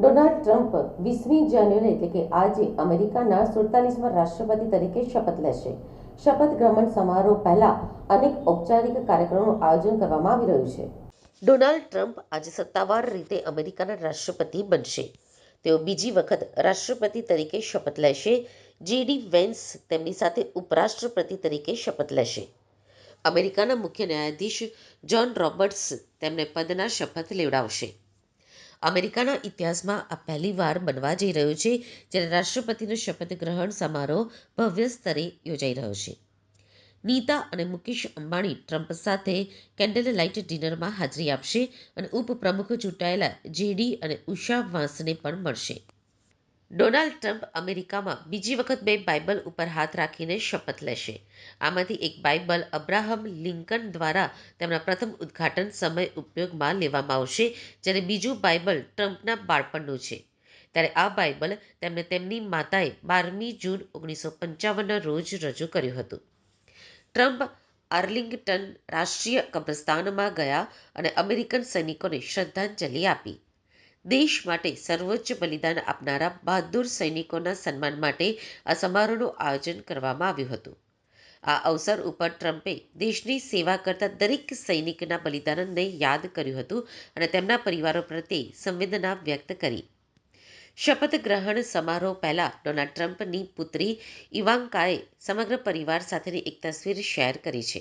Donald Trump વીસમી જાન્યુઆરી એટલે કે આજે અમેરિકાના સુડતાલીસમાં રાષ્ટ્રપતિ તરીકે શપથ લેશે. શપથ ગ્રહણ સમારોહ પહેલા અનેક ઔપચારિક કાર્યક્રમોનું આયોજન કરવામાં આવી રહ્યું છે. ડોનાલ્ડ ટ્રમ્પ આજે સત્તાવાર રીતે અમેરિકાના રાષ્ટ્રપતિ બનશે. તેઓ બીજી વખત રાષ્ટ્રપતિ તરીકે શપથ લેશે. જીડી વેન્સ તેમની સાથે ઉપરાષ્ટ્રપતિ તરીકે શપથ લેશે. અમેરિકાના મુખ્ય ન્યાયાધીશ જ્હોન રોબર્ટ્સ તેમને પદના શપથ લેવડાવશે. અમેરિકાના ઇતિહાસમાં આ પહેલીવાર બનવા જઈ રહ્યું છે, જ્યારે રાષ્ટ્રપતિનો શપથ ગ્રહણ સમારોહ ભવ્ય સ્તરે યોજાઈ રહ્યો છે. નીતા અને મુકેશ અંબાણી ટ્રમ્પ સાથે કેન્ડલ લાઇટ ડિનરમાં હાજરી આપશે અને ઉપપ્રમુખ ચૂંટાયેલા જેડી અને ઉષા વાંસને પણ મળશે. ડોનાલ્ડ ટ્રમ્પ અમેરિકામાં બીજી વખત બે બાઇબલ ઉપર હાથ રાખીને શપથ લેશે. આમાંથી એક બાઇબલ અબ્રાહમ લિંકન દ્વારા તેમના પ્રથમ ઉદ્ઘાટન સમય ઉપયોગમાં લેવામાં આવશે, જ્યારે બીજું બાઇબલ ટ્રમ્પના બાળપણનું છે. ત્યારે આ બાઇબલ તેમને તેમની માતાએ બારમી જૂન ઓગણીસો પંચાવનના રોજ રજૂ કર્યું હતું. ટ્રમ્પ આર્લિંગ્ટન રાષ્ટ્રીય કબ્રસ્તાનમાં ગયા અને અમેરિકન સૈનિકોને શ્રદ્ધાંજલિ આપી. દેશ માટે સર્વોચ્ચ બલિદાન આપનારા બહાદુર સૈનિકોના સન્માન માટે આ સમારોહનું આયોજન કરવામાં આવ્યું હતું. આ અવસર ઉપર ટ્રમ્પે દેશની સેવા કરતા દરેક સૈનિકના બલિદાનને યાદ કર્યું હતું અને તેમના પરિવારો પ્રત્યે સંવેદના વ્યક્ત કરી. શપથ ગ્રહણ સમારોહ પહેલા ડોનાલ્ડ ટ્રમ્પની પુત્રી ઇવાંકાએ સમગ્ર પરિવાર સાથેની એક તસવીર શેર કરી છે.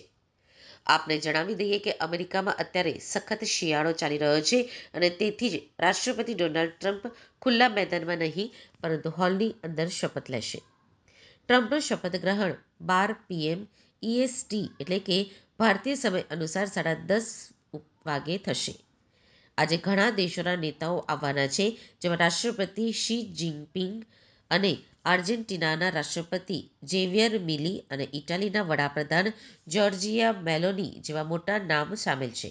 આપને જણાવી દઈએ કે અમેરિકામાં અત્યારે સખત શિયાળો ચાલી રહ્યો છે અને તેથી જ રાષ્ટ્રપતિ ડોનાલ્ડ ટ્રમ્પ ખુલ્લા મેદાનમાં નહીં, પરંતુ હોલની અંદર શપથ લેશે. ટ્રમ્પનું શપથ ગ્રહણ બાર પીએમ ઈએસટી એટલે કે ભારતીય સમય અનુસાર સાડા દસ વાગે થશે. આજે ઘણા દેશોના નેતાઓ આવવાના છે, જેમાં રાષ્ટ્રપતિ શી જિનપિંગ અને આર્જેન્ટિનાના રાષ્ટ્રપતિ ઝેવિયર મિલી અને ઇટાલીના વડાપ્રધાન જ્યોર્જિયા મેલોની જેવા મોટા નામ સામેલ છે.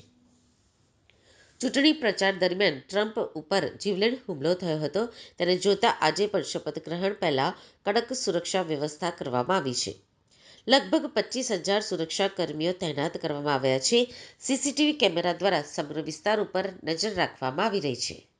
ચૂંટણી પ્રચાર દરમિયાન ટ્રમ્પ ઉપર જીવલેણ હુમલો થયો હતો, તેને જોતા આજે પણ શપથ ગ્રહણ પહેલાં કડક સુરક્ષા વ્યવસ્થા કરવામાં આવી છે. લગભગ પચીસ હજાર સુરક્ષા કર્મીઓ તૈનાત કરવામાં આવ્યા છે. સીસીટીવી કેમેરા દ્વારા સમગ્ર વિસ્તાર ઉપર નજર રાખવામાં આવી રહી છે.